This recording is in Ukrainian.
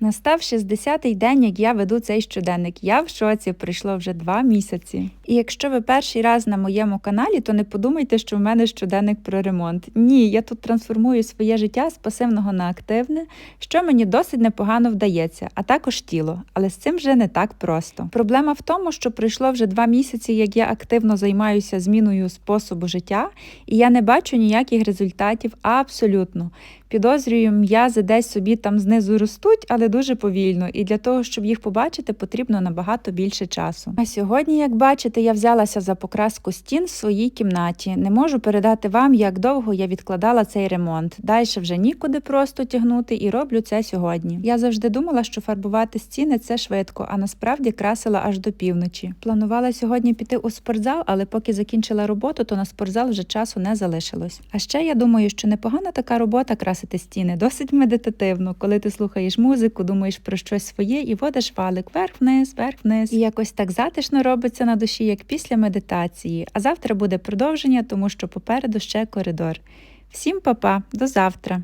Настав 60-й день, як я веду цей щоденник. Я в шоці, пройшло вже два місяці. І якщо ви перший раз на моєму каналі, то не подумайте, що в мене щоденник про ремонт. Ні, я тут трансформую своє життя з пасивного на активне, що мені досить непогано вдається, а також тіло. Але з цим вже не так просто. Проблема в тому, що пройшло вже два місяці, як я активно займаюся зміною способу життя, і я не бачу ніяких результатів абсолютно. Підозрюю, м'язи десь собі там знизу ростуть, але дуже повільно. І для того, щоб їх побачити, потрібно набагато більше часу. А сьогодні, як бачите, я взялася за покраску стін в своїй кімнаті. Не можу передати вам, як довго я відкладала цей ремонт. Далі вже нікуди просто тягнути і роблю це сьогодні. Я завжди думала, що фарбувати стіни це швидко, а насправді красила аж до півночі. Планувала сьогодні піти у спортзал, але поки закінчила роботу, то на спортзал вже часу не залишилось. А ще я думаю, що непогана така робота красити стіни, досить медитативно, коли ти слухаєш музику, думаєш про щось своє і водиш валик вверх-вниз, вверх-вниз. І якось так затишно робиться на душі, як після медитації. А завтра буде продовження, тому що попереду ще коридор. Всім па-па, до завтра!